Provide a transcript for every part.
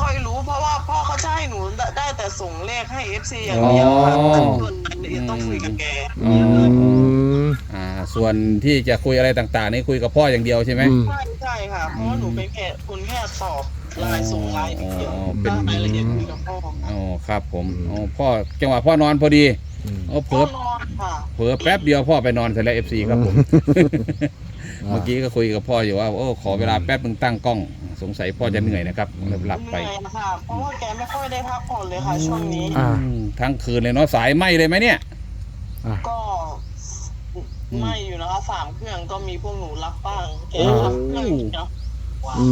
ค่อยรู้เพราะว่าพ่อเขาจะให้หนูได้ได้แต่ส่งเลขให้เอฟซีอย่างเดียวค่ะอ๋อแต่ส่วนรายละเอียดต้องคุยกับแกอ๋ออืมอ่าส่วนที่จะคุยอะไรต่างๆ นี่คุยกับพ่ออย่างเดียวใช่ไหม อืม ใช่ใช่ค่ะเพราะว่าหนูเป็นแค่คุณแค่ตอบไลน์ส่งไลน์อย่างเดียวอ๋อ เป็น รายละเอียดคุยกับพ่ออ๋อครับผมอ๋อพ่อจังหวะพ่อนอนพอดีอืมโอ้เผลพ่ออนอนค่ะ เผลอแป๊บเดียวพ่อไปนอนเสร็จแล้วเอฟซีครับผมอ่าเมื่อกี้ก็คุยกับพ่ออยู่ว่าโอ้ขอเวลาแป๊บนึงตั้งกล้อง สงสัยพ่อจะเหนื่อยนะครับเลยหลับไปเหนื่อยนะคะเพราะว่าแกไม่ค่อยได้พักผ่อนเลยค่ะช่วงนี้ อ่า อืมทั้งคืนเลยเนาะสายไหมเลยไหมเนี่ย อ่า ก็ไม่อยู่นะคะสามเครื่องก็มีพวกหนูรับบ้างแกโอ้รับเครื่องอีกเนาะอื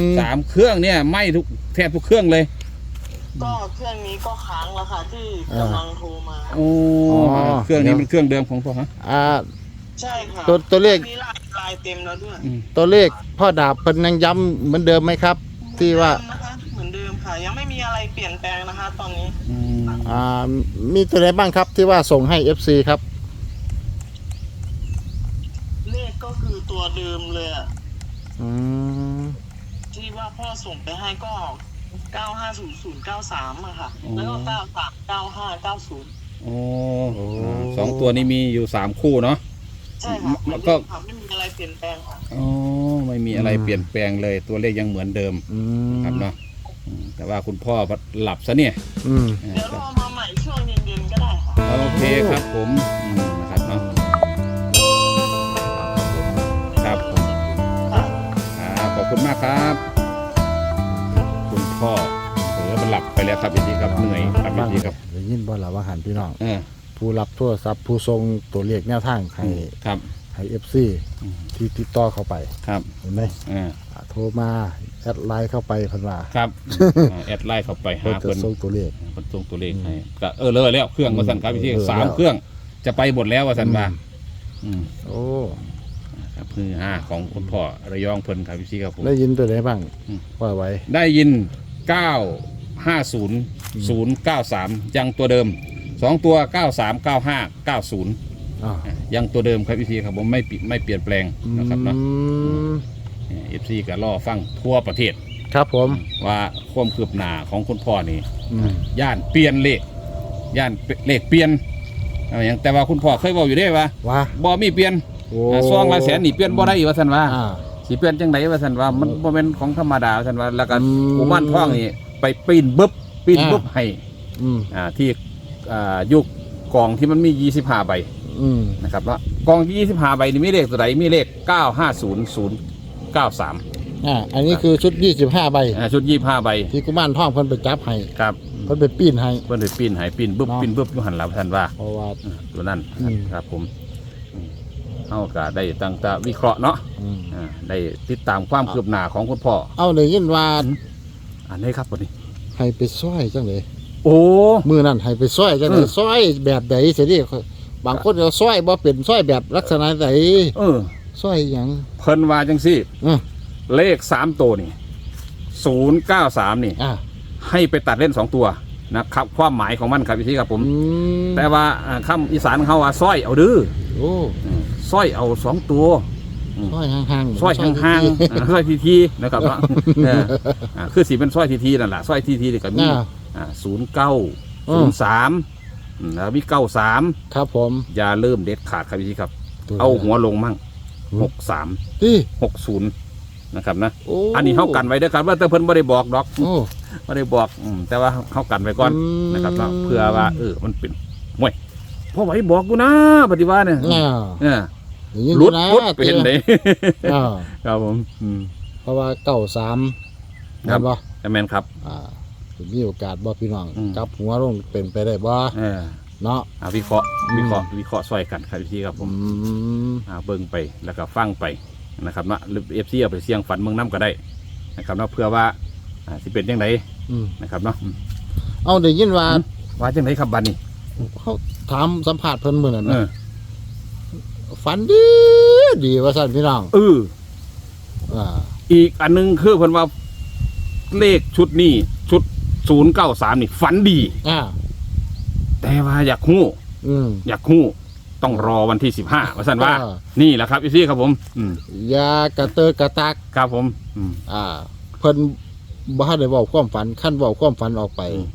มสามเครื่องเนี่ยไหมทุกแทบทุกเครื่องเลยก็เครื่องนี้ก็ค้างแล้วค่ะที่กำลังโทรมา โอ้เครื่องนี้เป็นเครื่องเดิมของพ่อฮะอ่า ใช่ค่ะตัวตัวเลข มีลายลายเต็มแล้วด้วยอืมตัวเลขพ่อดาบเป็นยังย้ำเหมือนเดิมไหมครับ ที่ว่าเหมือนเดิมนะคะเหมือนเดิมค่ะ ยังไม่มีอะไรเปลี่ยนแปลงนะคะ ตอนนี้อืมอ่ามีตัวไหนบ้างครับที่ว่าส่งให้ FC ครับ เลขก็คือตัวเดิมเลยอะอืม ที่ว่าพ่อส่งไปให้ก็950093อะค่ะแล้วก็939590โอ้สองตัวนี้มีอยู่สามคู่เนาะ ใช่ค่ะมันก็ค่ะไม่มีอะไรเปลี่ยนแปลงค่ะอ๋อไม่มีอะไรเปลี่ยนแปลงเลยตัวเลขยังเหมือนเดิมอืมครับเนาะอืมแต่ว่าคุณพ่อหลับซะเนี่ยอืม เดี๋ยวรอมาใหม่ช่วงเย็นๆก็ได้ค่ะ โอเคครับผมอืมนะครับเนาะครับผมค่ะครับขอบคุณมากครับ คุณพ่อเผลอมันหลับไปแล้วครับพี่ทีครับเหนื่อยครับพี่ทีครับ ได้ยินบ่ล่ะว่าหันพี่น้อง เออ ผู้รับโทรศัพท์ผู้ส่งตัวเลขแนวทางให้ครับ ให้ FC อืมที่ติดต่อเข้าไปครับเห็นไหมเอออ่าโทรมาแอดไลน์เข้าไปเพันว่าครับอ่าแอดไลน์เข้าไปเพื่อหาจะเพิ่นส่งตัวเลขเพิ่นส่งตัวเลขให้ก็เออเลยแล้วเครื่องว่าสันครับพี่ทีเออสามแล้วเครื่องจะไปหมดแล้วว่าสันว่าอืมโอ้ครับคือห้าของคุณพ่อระยองเพิ่นครับพี่ทีครับผมได้ยินตัวไหนบ้างอืมว่าไว้ ได้ยิน950 093ยังตัวเดิม 2ตัว93 95 90อ่าอะยังตัวเดิมครับพี่ทีครับผมไม่ปิไม่เปลี่ยนแปลงนะครับเนาะอืมเอฟซีก็รอฟังทั่วประเทศ ครับผมว่าความคืบหน้าของคุณพ่อนี่ อืมย่านเปลี่ยนเลขย่านเลขเปลี่ยนเอาอย่างแต่ว่าคุณพ่อเคยบอกอยู่ได้ว่าว่าบ่มีเปลี่ยนโอ้อ่าซองละแสนนี่เปลี่ยนบ่ได้ว่าซั่นว่าอ่า สิเปลี่ยนจังไดว่าซั่นว่ามันบ่แม่นของธรรมดาว่าซั่นว่าแล้วก็อืมกุมารทองนี่ไปปีนบึบปีนอ่าบึบให้อืมอ่าที่ อ่ายุคกองที่มันมี 25 ใบอืมนะครับว่ากองที่25 ใบนี่มีเลขตัวไหนมีเลข 950093อ่าอันนี้คือชุด25ใบ อ่าชุด 25 ใบที่กุมารทองเพิ่นไปจับให้ครับเพิ่นไปปีนให้ เพิ่นได้ปีนให้ปีนบึบเนาะ ปีนบึบอยู่หันหลังท่านว่า เพราะว่าอ่า ตัวนั้นอืม ครับผมอืมเฮาก็ได้ตั้งแต่วิเคราะห์เนาะอืมอ่าได้ติดตามความคืบหน้าของคุณพ่อเอาได้ยินว่าอันนี้ครับวันนี้ให้ไปซอยจังได๋ โอ้มื้อนั้นให้ไปซอยจังได๋เออซอยแบบใดสิเดิบางคนก็ซอยบ่เป็นซอยแบบลักษณะใดเออซอยหยังเพิ่นว่าจังซี่เออเลขสามตัวนี่ศูนย์เก้าสามนี่อ่าให้ไปตัดเล่นสองตัวนะครับความหมายของมันครับพี่ที่ครับผมอืมแต่ว่าอ่าคำอีสานเขาว่าสร้อยเอาดื้อโอ้อืมสร้อยเอาสองตัวซอยห่างๆสร้อยห่างๆอ่าสร้อยทีทีๆนะครับว่าเอออ่าคือสีเป็นสร้อยทีทีๆนั่นแหละสร้อยทีทีๆนี่ก็มีอ่า ศูนย์เก้าอืศูม นย์สามแล้วมีเก้าสามครับผมอย่าเริ่มเด็ดขาดครับพี่ที่ครับตัวเอาหัวลงมั่งอืมหกสามที่หกศูนย์นะครับนะ โอ้อันนี้เขากันไว้เด้อครับว่าแต่เพิ่นไม่ได้บอกดอกโอ้ ไม่ได้บอกอืมแต่ว่าเขากันไว้ก่อนอืม นะครับเนาะเพื่อว่า เออมันเป็นห่วยพ่อไหวบอกกูนะปฏิวัติเนี่ยอ่าเนี่ยอย่างนี้รุดนะพุดไปเห็นเลยอ่า ครับผมอืมเพราะว่าเก้าสามครับบ่แอมแมนครับ อ่า มีโอกาสบ่พี่น้องอืมจับหัวลงเป็นไปได้บ่เออเนาะ เอาวิเคราะห์อืม วิเคราะห์วิเคราะห์ซอยกันครับพี่ครับผอืมมอ่าเบิ่งไปแล้วก็ฟังไปนะครับเนาะหรือเอฟซีเอาไปเสี่ยงฝันเมืองน้ำก็ได้นะครับเนาะเพื่อว่าอ่าสิเป็นยังไงอืมนะครับเนาะอืมเอาได้ยินว่าว่าจังไงครับบัดนี้เขาถามสัมภาษณ์เพิ่นมื้อนั้นเอนะอฝันดีดีว่าซั่นพี่น้องเออ อ่าอีกอันหนึงคือเพิ่นว่าเลขชุดนี้ชุด ศูนย์เก้าสามนี่ฝันดี อ่า แต่ว่าอยากหู้ อืม อยากหู้ ต้องรอวันที่สิบห้าว่าสันว่า อ่า นี่แหละครับพี่ซี่ครับผม อืมยากระเตอกระตัก ครับผม อืม อ่า เพิ่นบ่ทันได้เว้าความฝันขั้นเว้าความฝันออกไปอืม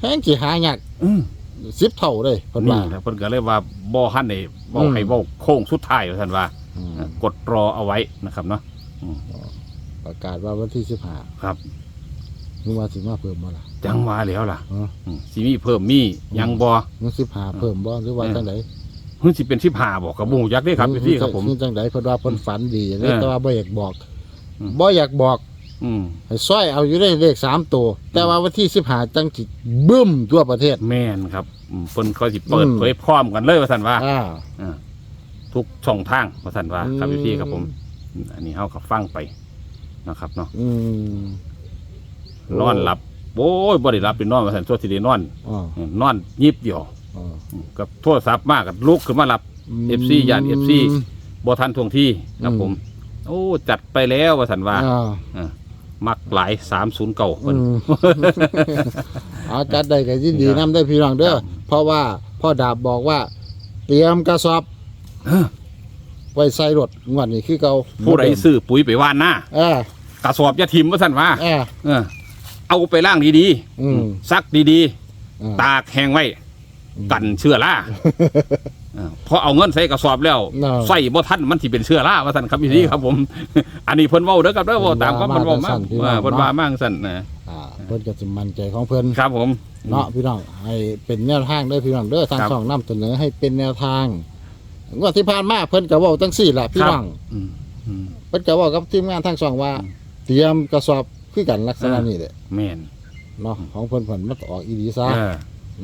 แฮงสิหายากอืม10เท่าเลยเพิ่นนี่ว่าแหละเพิ่นก็เลยว่าบ่ทันได้บ่อืม ให้เว้าโค้งสุดท้ายว่าซั่นว่า อืมกดรอเอาไว้นะครับเนาะอืมประกาศว่าวันที่15ครับ นึกว่าสิมาเพิ่มบ่ล่ะจังว่าแล้วล่ะอ๋ออืมสิมีเพิ่มมียังบ่มัน15เพิ่มบ่หรือว่าจังไดเพิ่นสิเป็น15บ่ก็บ่ฮู้จักเด้ครับพี่ครับผมคือจังไดเพิ่นว่าเพิ่นฝันดีเลยเออแต่ว่าบ่อยากบอกอืม บ่อยากบอกอืมให้ซ้อยเอาอยู่ได้เลขสามตัว แต่ว่าวันที่สิบห้าจังจิบึ้มทั่วประเทศ แม่นครับอืมเพิ่นก็สิเปิดอืม เผยพร้อมกันเลยว่าซั่นว่าอ่า อ่าทุกช่องทางว่าซั่นว่าครับอืมพี่ครับผมอืมอันนี้เฮาก็ฟังไปนะครับเนาะ อืม นอนหลับโอ้ยบ่ได้หลับไปนอนว่าซั่นตัวสิได้นอนอ๋ออืมนอนยิบเดียวอ๋ออืมกับโทรศัพท์มากกับลุกขึ้นมาหลับ FC ย่าน FC บ่ทันทวงที่ครับผม โอ้ จัดไปแล้วว่าสันว่าอ่าอ่ามักหลายสามศูนย์เก่าเพิ่น อืมเอาจัดได้ก็ยินดีครับนำได้พี่น้องเด้อครับ เพราะว่าพ่อดาบบอกว่า เตรียมกระสอบเออไว้ใส่รถงวดนี้คือเก่าผู้ใดซื้อปุ๋ยไปว่านหน้าเอ่ากระสอบอยาทิมว่าสันว่าอ่าเออ เอาไปล่างดีอืม ๆซักดีอ่า ๆ ตากแห้งไว้ กันเชื้อราเออพอเอาเงินใส่กระสอบแล้วน่าใส่บ่ทันมันสิเป็นเชื้อราว่าซั่นครับพี่ครับผม อันนี้เพิ่นเว้าเด้อครับเด้อเว้าตามความเพิ่นเว้ามาว่ามาจังซั่นพี่น้องว่าเพิ่นว่ามาจังซั่นนะอ่าเพิ่นก็สิมั่นใจของเพิ่นครับผม เนาะพี่น้องให้เป็นแนวทางเด้อพี่น้องเด้อทางครับ ช่องนำเสนอให้เป็นแนวทางงวดที่ผ่านมาเพิ่นก็เว้าจังซี่แหละพี่น้อง อืมอืม เพิ่นก็เว้ากับทีมงานทางช่องว่าอืมเตรียมกระสอบ คือกันลักษณะนี้แหละแม่นเนาะของเพิ่นเพิ่นมันออกอีหลีซะเออ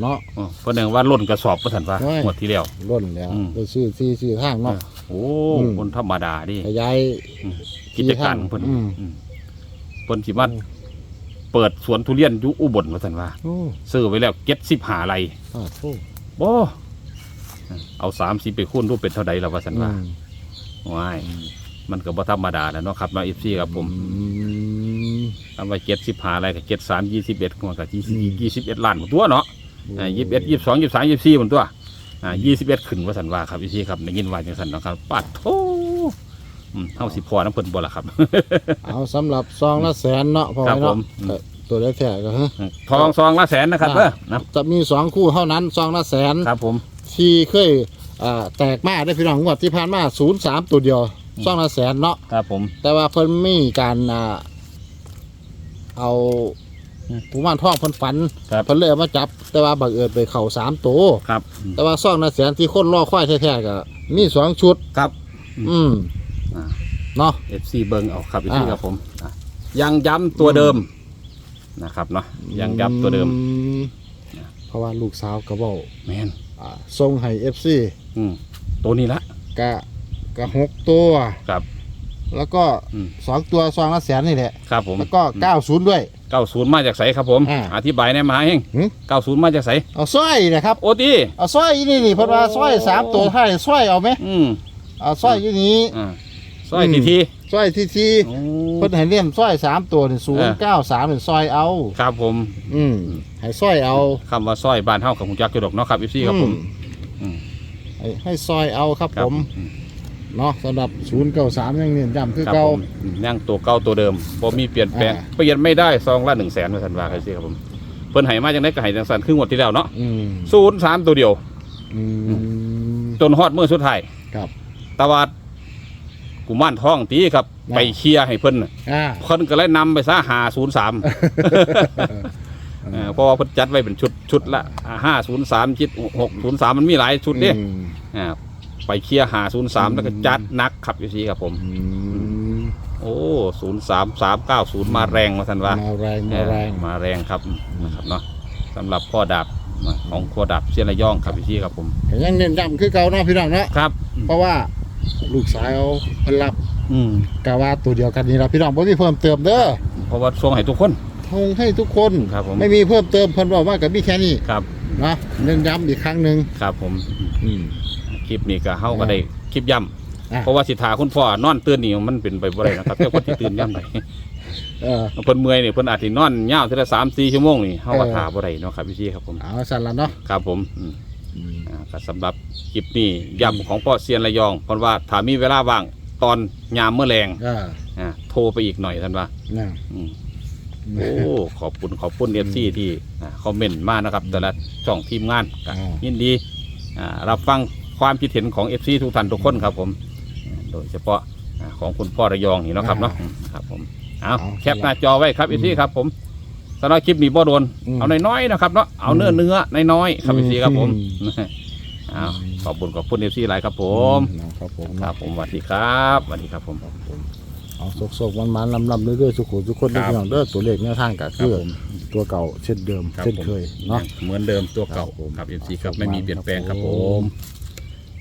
เนาะอ๋อเพิ่นนึงว่าล้นกระสอบว่าซั่นว่าโอ้ยงวดที่แล้ว ล้นแล้วอืม ไปซื้อที่ซื้อทางเนาะ โอ้อืม คนธรรมดาดิขยาย กิจการของเพิ่นอืม อืมเพิ่นสิมาเปิดสวนทุเรียนอยู่อุบลว่าซั่นว่า โอ้ซื้อไว้แล้ว75ไร่อ่าโอ้บ่เอา30ไปคูณดูเป็นเท่าใดล่ะว่าซั่นว่าอืมว้ายมันก็บ่ธรรมดาแล้วเนาะครับเนาะ FC ครับผม อืม ทำไว้75ไร่ก็73 21มันก็20 21ล้านหมดตัวเนาะอ่า21 22 23 24หมดตัวอ่า21ขึ้นว่าซั่นว่าครับ FC ครับได้ยินว่าจังซั่นเนาะครับปัดโธอืมเฮาสิพอน้ำเพิ่นบ่ล่ะครับ เอาสำหรับซองละแสนเนาะพอครับไว้เนาะผมเออตัวได้แท้ก็ฮะทองซองละแสนนะครับเด้อนะจะมีสองคู่เท่านั้นซองละแสนครับผมที่เคยอ่าแตกมาได้พี่น้องงวดที่ผ่านมาศูนย์สามตัวเดียวซองละแสนเนาะครับผม แต่ว่าเพิ่นมีการอ่า เอาอืมผู้ม่านท่องเพิ่นฝันครับ เพิ่นเลยเอามาจับ แต่ว่าบังเอิญไปเข่าสามตัวครับแต่ว่าซองละแสนที่คนรอค่อยแท้ๆก็มีสองชุด ครับ อืมอ่า เนาะ FC เบิ่งเอาครับ FC อ่า ครับผมอะยังย้ำตัวเดิมนะครับเนาะยังย้ำตัวเดิมอืเพราะว่าลูกสาวก็เว้าแม่นอ่าส่งให้ FC อืมตัวนี้ละ กะกะหกตัว ครับ แล้วก็อืม สองตัวซองละแสนนี่แหละ ครับผมแล้วก็เก้าศูนย์ด้วย เก้าศูนย์มาจากไสครับผม อ่าอธิบายแหน่มาเฮงหึ เก้าศูนย์มาจากไสเอาสร้อยนะครับ โอตีเอาสร้อยอีนี่นี่เพราะว่าสร้อยสามตัวให้สร้อยเอาไหมอืมเอาสร้อยอยู่นี้อ่าซอยอืมทีทีสร้อยทีทีโอ้ เพิ่นให้เลี่ยมสร้อยสามตัวนี่ศูนย์เก้าสามเป็นสร้อยเอา ครับผมอืมให้สร้อยเอาคำว่าซอยบ้านเฮากับคุณจักอยู่ดอกเนาะครับ FC ครับผม อืมให้ให้ซอยเอาครับครับ ผม อืม เนาะสำหรับศูนย์เก้าสามยังเน้นย้ำคือครับเก่า ผมย่างตัวเก่าตัวเดิมบ่มีเปลี่ยนแปลงอ่า เปลี่ยนไม่ได้ซองละ1 0 0 0 0แสนว่าซั่นว่าใครสิครับผมเพิ่นให้มาจังได๋ก็ให้จังซั่นครึ่งงวดที่แล้วเนาะอืม03ตัวเดียว อืม จนฮอดมื้อสุดท้ายครับแตะวาดกุมารทองตีครับ อ่า ไปเคลียร์ให้เพิ่นน่ะอ่า เพิ่นก็เลยนำไปซะ503เออเพราะว่าเพิ่นจัดไว้เป็นชุดชุดละ503จิต603มันมีหลายชุดเด้อืมอ่า ไปเคลียร์503แล้วก็จัดหนักครับอยู่ซี่ครับผมอืมโอ้03390มาแรงว่าซั่นว่ามาแรงเอมาอแรงมาแรงครับนะครับเนาะสำหรับพ่อดาบของพ่อดาบเสียนระย่องครับอยู่ซี่ครับผมก็ยังเน้นย้ำคือเก่าเนาะพี่น้องเนาะครับ เพราะว่าลูกสาวเพิ่นรับอืมกะว่าตัวเดียวกันนี่ละพี่น้องบ่มีเพิ่มเติมเด้อเพราะว่าส่งให้ทุกคนทงให้ทุกคนครับผมไม่มีเพิ่มเติมเพิ่นบอกว่าก็มีแค่นี้ครับนะเน้นย้ำอีกครั้งหนึ่งครับผมอืม คลิปนี้ก็เฮาก็ได้คลิปย่อะำเพราะว่าสิทาคุณพ่อนอนตื่นนี่มันเป็นไปบ่ได้นะครับแต่คนที่ตื่นย่ำได้เออเพิ่นเมื่อยนี่เพิ่นอาจสินอนยาวทีละ3-4ชั่วโมงนี่เฮาก็เออท่าบ่ได้เนาะครับพี่ครับผมเอาสั่นละเนาะครับผมอืมอืมอ่าก็สำหรับคลิปนี้ย่ำของพ่อเซียนระยองเพิ่นว่าถ้ามีเวลาว่างตอนยามมื้อแลงอ่าอ่าโทรไปอีกหน่อยท่านว่านะอืมโอ้ขอบคุณขอบคุณเอฟซีที่อ่าคอมเมนต์มานะครับ แต่ละช่องทีมงานก็อ่ายินดีอ่ารับฟัง ความคิดเห็นของเอฟซีทุกท่านทุกคนครับผมอ่าโดยเฉพาะอ่าของคุณพ่อระยองนี่เนาะครับเนาะอืมครับผมเอาเอาแคปหน้าจอไว้ครับเอฟซีครับผมสำหรับคลิปนี้บ่โดนอืมเอาน้อยๆนะครับเนาะเอาเนื้อเนื้อน้อยๆครับเอฟซีครับผมอืมเอาขอบคุณขอบคุณเอฟซีหลายครับผมครับผมครับผมสวัสดีครับสวัสดีครับผมเอาโศกๆมันๆลำๆเรื่อยๆสุขุมทุกคนครับพี่น้องเด้อตัวเลขแนวทางก็ครัคืบอผมตัวเก่าเช่นเดิมครับเช่นผมเคยเนาะเหมือนเดิมตัวเก่าครับผมครับเอฟซีครับไม่มีเปลี่ยนแปลงครับผครับผมม